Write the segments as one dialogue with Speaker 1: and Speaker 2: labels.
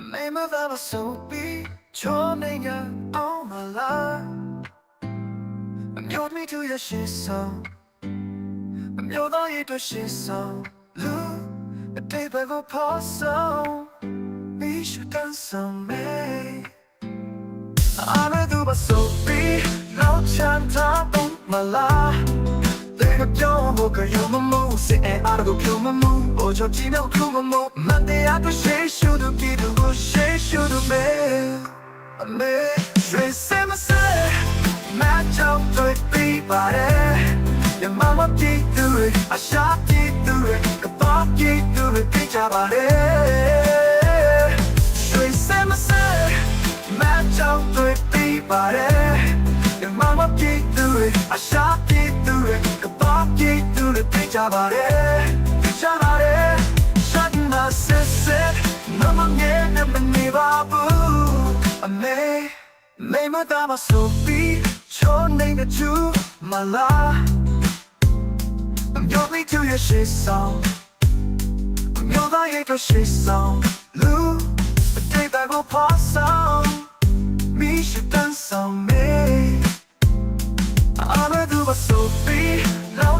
Speaker 1: The name of our soapy Chorninga Omala Miód mi tu yashiso Miodo i tu shiso Lu a day bago paso Mi shu dansa me do du ba be No chanta bumala ကပြောင်းဖို့ကယုံမမှုစေအားကိုပြုံးမမှုဘောချောချင်းတော့ခုမမှုမတရားကိုရှေးရှုတို့ပြည်သူကိုရှေးရှုတို့မဲအမေရွှေစမစဲမချောင်းတွေ့ပြီးပါတယ်ရမမပြည်သူအရှာပြည်သူကပါပြည်သူတွေကြပါတယ်ရွှေစမစဲမချောင်းတွေ့ပြီးပါတယ် Mama, keep doing, I shall keep doing. Vichabare, vichabare Shadna sisit Namang ye naman ni babu Ame May madama supi Chonay chu I'm yodli to your shi song I'm yodla ye to shi song Lu A day that will pass on Mi shi dan song me Ama du ba Sophie. 비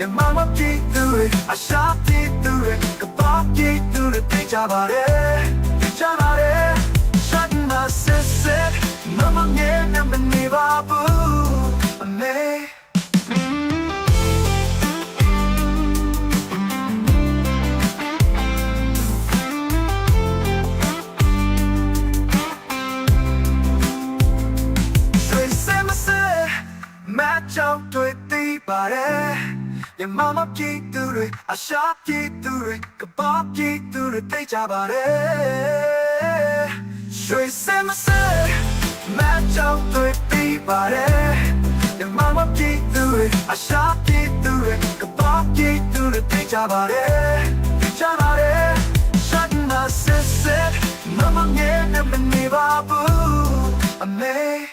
Speaker 1: မြန်မာမပြည်သူတွေအရှာပြည်သူတွေကပါပြည်သူတွေသိကြပါတယ်သိကြပါတယ်ရှတ်မဆစ်စစ်မမငယ်နမနေပါဘူးအမေ မြန်မာမပြည်သူတွေအရှာပြည်သူတွေကဘာပြည်သူတွေတိတ်ကြပါတယ်ရွှေစင်မစဲမကြောက်တွေပြပါတယ်မြန်မာမပြည်သူတွေအရှာပြည်သူတွေကဘာပြည်သူတွေတိတ်ကြပါတယ်တိတ်ကြပါတယ် Shut up, sit, sit, mama,
Speaker 2: yeah, never, never, boo, amazing.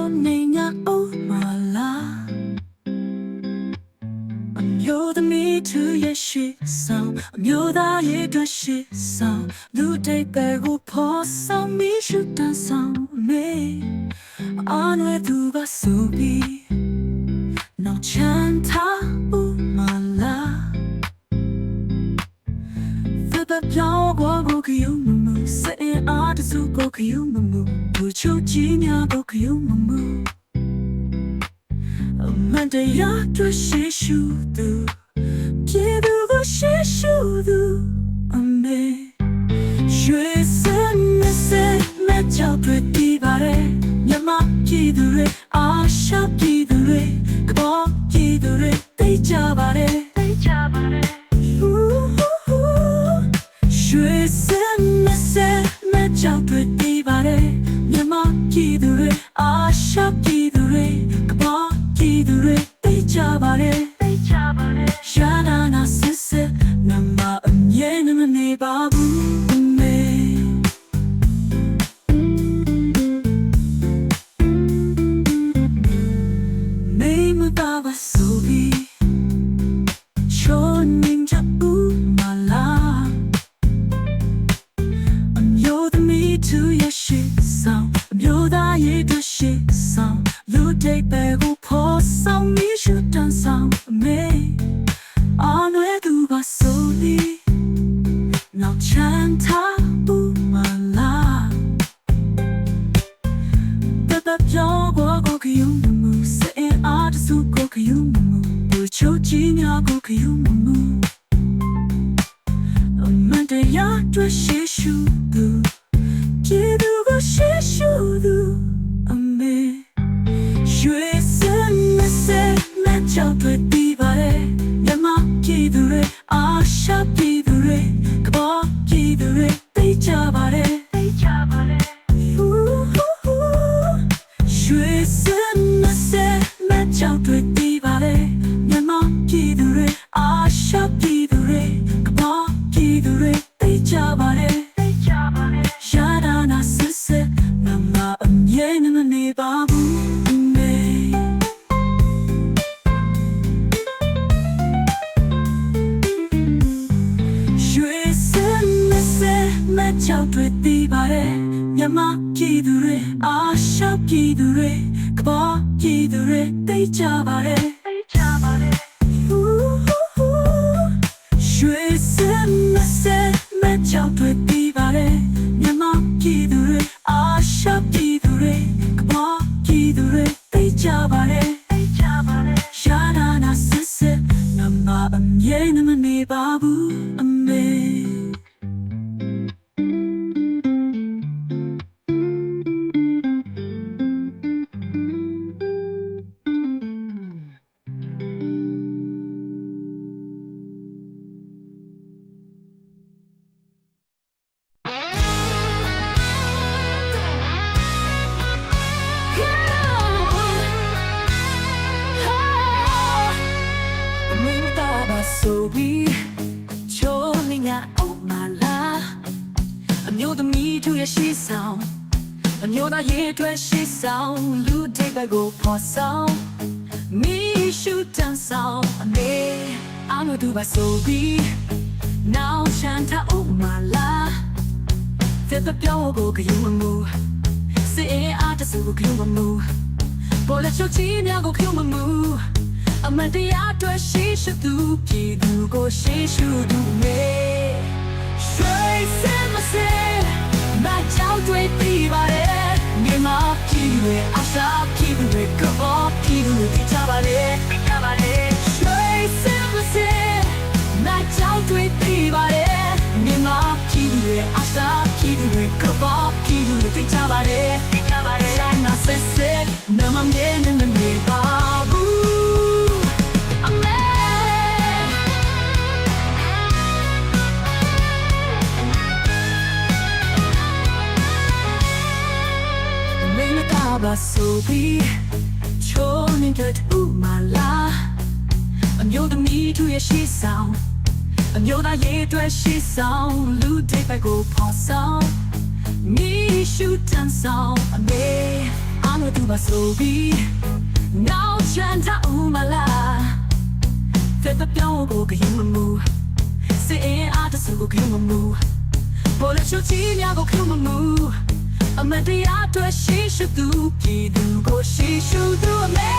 Speaker 2: Chone nya o mala I'm your the me to your shit sound I'm your da ye the shit sound Lu day back who pause on me shoot dance sound me On with du ba subi No chanta o mala သက်သက်ပြောင်းကွာကိုခယူမမှုစိတ်အားတစုကိုခယူမ မှုဘူချိုကြီးများကိုခယူမမှုအမန်တရားတို့ရှိရှုသူပြေသူကိုရှိရှုသူအမေရွှေစမ်းမစဲမကြောက်တွေတီးပါရဲ့မြမပြည်သူတွေအား ပြည် န်ထားဘူးမလားတတပြောကိုကိုကယူ မချောက်တွေ့ပြီးပါလေမြမပြည်သူတွေအားရှာပြည်သူတွေကဘောပြည်သူတွေသိကြပါလေသိကြပါလေရှာတာနာစစ်စစ်မမအမြဲမနေပါဘူးမေရွှေစမ်းမစဲမချောက်တွေတီးပါတယ်မြမပြည်သူတွေအားရှောက်ပြည်သူတွေ ကပောပြည်သူတွေသိကြပါတယ်သိကြပါတယ်ရွှေစမ်းမစဲမချောက်တွေ ဆောင်လူတိတ်ဘက်ကိုဖော်ဆောင်မီးရှူတန်ဆောင်အနေအမှုသူပါဆိုပြီးနောက်ချန်တာအောင်မလားတဲ့ပြောကိုကယူမမှုစေအားတဆူကိုကယူမမှုပေါ်လက်ချုပ်ချင်းများကိုကယူမမှုအမတ်တရားအတွက်ရှိရှိသူပြည်သူကိုရှိရှိသူမေရွှေစင်မစဲမကြောက်တွေပြီးပါလေမြေမပြည်တွေအ စာပြည်တွေကဘောပြည်တွေကြပါလေကြပါလေရွှေစင်မစဲမကြောက်တွေပြီးပါလေမြေမပြည်တွေအစာပြည်တွေကဘောပြည်တွေကြပါလေကြ ပါဆိုပြီးချိုးနေတဲ့ဥမာလာအမျိုးသမီးသူရဲ့ရှိဆောင်အမျိုးသားရဲ့အတွက်ရှိဆောင်လူတိတ်ပဲကိုဖော်ဆောင်မီးရှူတန်ဆောင်အမေအလို့သူပါဆိုပြီးနောက်ချန်တာဥမာလာတဲ့ပြောင်းကိုကရင်မမှုစေအားတဆူကိုကရင်မမှုပေါ်လက်ချိုချီများကိုကရင်မမှု အမတရားအတွက်ရှိရှိသူပြည်သူကိုရှိရှိသူအမေ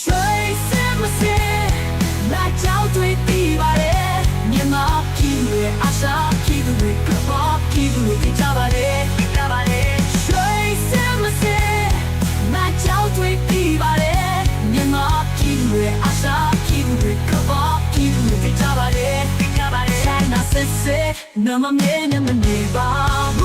Speaker 2: ရွှေစင်မစင်လာကြောက်တွေပြီးပါလေမြန်မာပြည်ရဲ့အစာပြည်သူတွေကဘာပြည်သူတွေကြပါလေကြပါလေရွှေစင်မစင်လာကြောက်တွေပြီးပါလေမြန်မာပြည်ရဲ့အစာပြည်သူတွေကဘာပြည်သူတွေကြပါလေကြပါလေဆိုင်နာစစ်စစ်နမမေနမနေပါ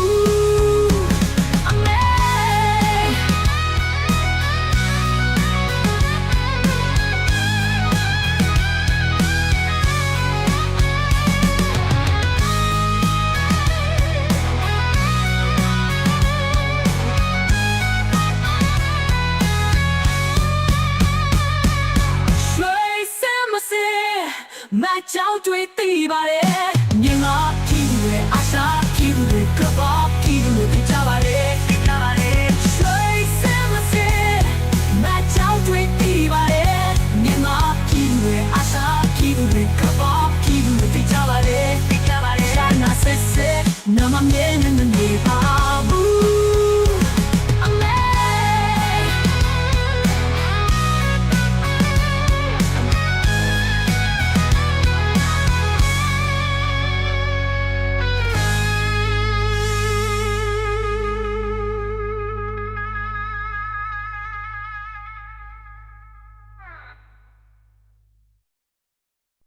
Speaker 2: တွေ